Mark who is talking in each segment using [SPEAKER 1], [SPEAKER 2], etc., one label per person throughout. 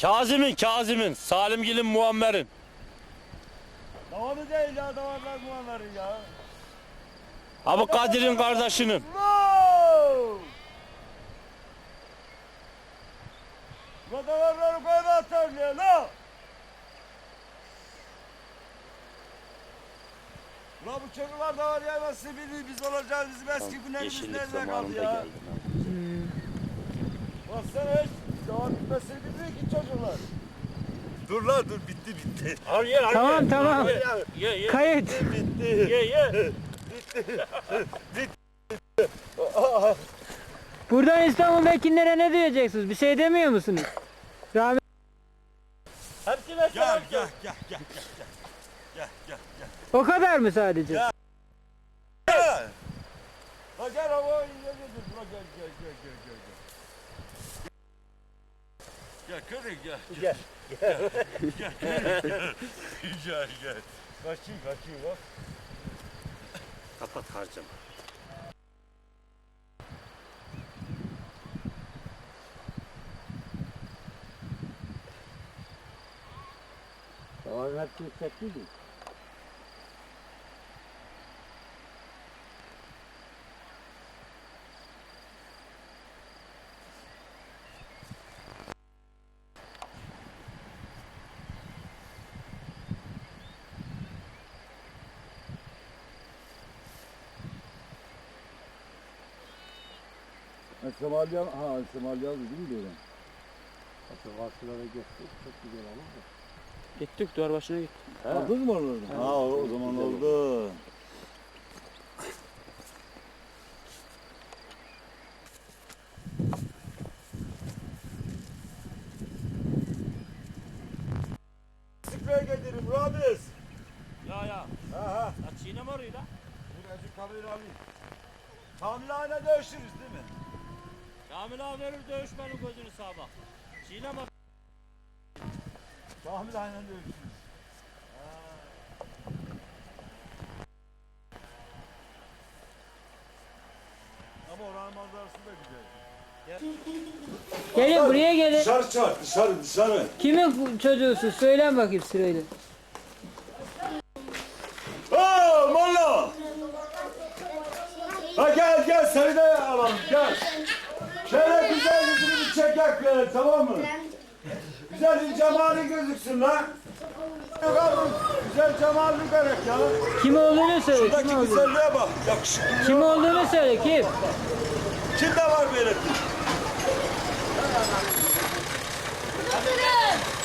[SPEAKER 1] Kazım'ın, Kazım'ın, Salimgil'in, Muammer'in.
[SPEAKER 2] Devamı değil ya davarlar muammerin ya.
[SPEAKER 1] Abi Kadir'in kardeşinin.
[SPEAKER 2] Bu davarları koyma atar ya la. La bu çocuklar davar yemezse biliyor biz olacağız bizim eski günlerimiz nerede kaldı ya. Baksana hiç davar bitmesini bilmiyor ki çocuklar. Dur la dur bitti bitti.
[SPEAKER 1] Al ye, al
[SPEAKER 3] Tamam,
[SPEAKER 1] ye.
[SPEAKER 3] tamam.
[SPEAKER 1] Ye, ye.
[SPEAKER 3] Kayıt.
[SPEAKER 2] Bitti.
[SPEAKER 1] Ye, ye.
[SPEAKER 3] Buradan İstanbul vekillere ne diyeceksiniz? Bir şey demiyor musunuz? Rahmet
[SPEAKER 1] Hepsine
[SPEAKER 2] Gel gel gel gel gel gel. Gel gel gel.
[SPEAKER 3] o kadar mı sadece?
[SPEAKER 2] Ya. Gel. Gel. La gel gel gel gel gel. Gel köre gel. Gel. Gel. Gel köre gel. Gel gel. Kaçayım kaçayım bak.
[SPEAKER 1] Kapat harcama.
[SPEAKER 3] Davarlar yüksek değil mi?
[SPEAKER 2] Somalya, ha Somalya değil mi diyorum?
[SPEAKER 3] Gittik duvar başına gittik.
[SPEAKER 2] Aldın mı onu? Ha o, o zaman oldu. Sprey gelirim Ramiz.
[SPEAKER 1] Ya ya.
[SPEAKER 2] Ha ha.
[SPEAKER 1] Ya çiğneme orayı la.
[SPEAKER 2] Birazcık kamera alayım. Tamlane dövüşürüz değil mi?
[SPEAKER 1] Kamil abi verir dövüşmenin gözünü sağa bak. Çiğneme.
[SPEAKER 2] Tamlane dövüşürüz. Ama oranın manzarası da güzel.
[SPEAKER 3] Gelin buraya gelin.
[SPEAKER 2] Dışarı çağır, dışarı, dışarı.
[SPEAKER 3] Kimin çocuğusun? Söylen bakayım sırayla.
[SPEAKER 2] Aa, Molla! Ha gel gel seni de alalım gel. Şöyle güzel yüzünü bir çekek böyle tamam mı? Güzel bir cemali gözüksün lan. Güzel cemalini görek ya.
[SPEAKER 3] Kim olduğunu söyle. Kim
[SPEAKER 2] Şuradaki
[SPEAKER 3] olduğunu,
[SPEAKER 2] güzelliğe bak. Yakışıklı.
[SPEAKER 3] kim olduğunu söyle. Kim?
[SPEAKER 2] Kimde var böyle? Allah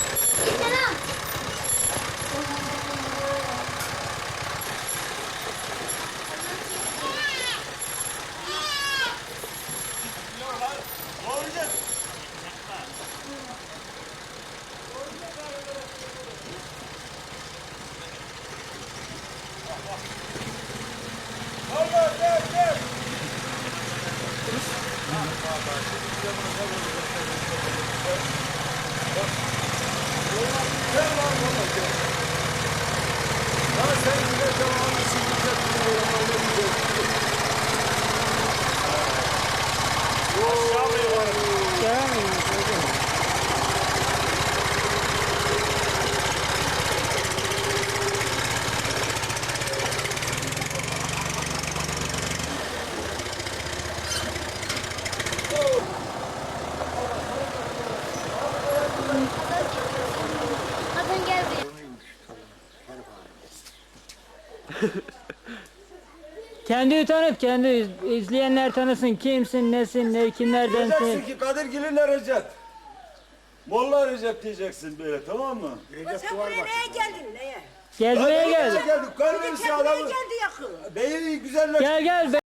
[SPEAKER 2] Ya
[SPEAKER 3] Kendi tanıt, kendi iz- izleyenler tanısın. Kimsin, nesin, ne,
[SPEAKER 2] Diyeceksin
[SPEAKER 3] kimlerdensin.
[SPEAKER 2] ki Kadirgil'in Recep. Molla Recep diyeceksin böyle tamam mı?
[SPEAKER 4] Sen buraya neye geldin neye?
[SPEAKER 3] Gezmeye
[SPEAKER 2] Nereye
[SPEAKER 3] geldik.
[SPEAKER 2] geldik? Görmüyor musun
[SPEAKER 4] Kendine
[SPEAKER 2] adamı?
[SPEAKER 4] geldi yakın.
[SPEAKER 2] Beyi güzeller.
[SPEAKER 3] Gel gel.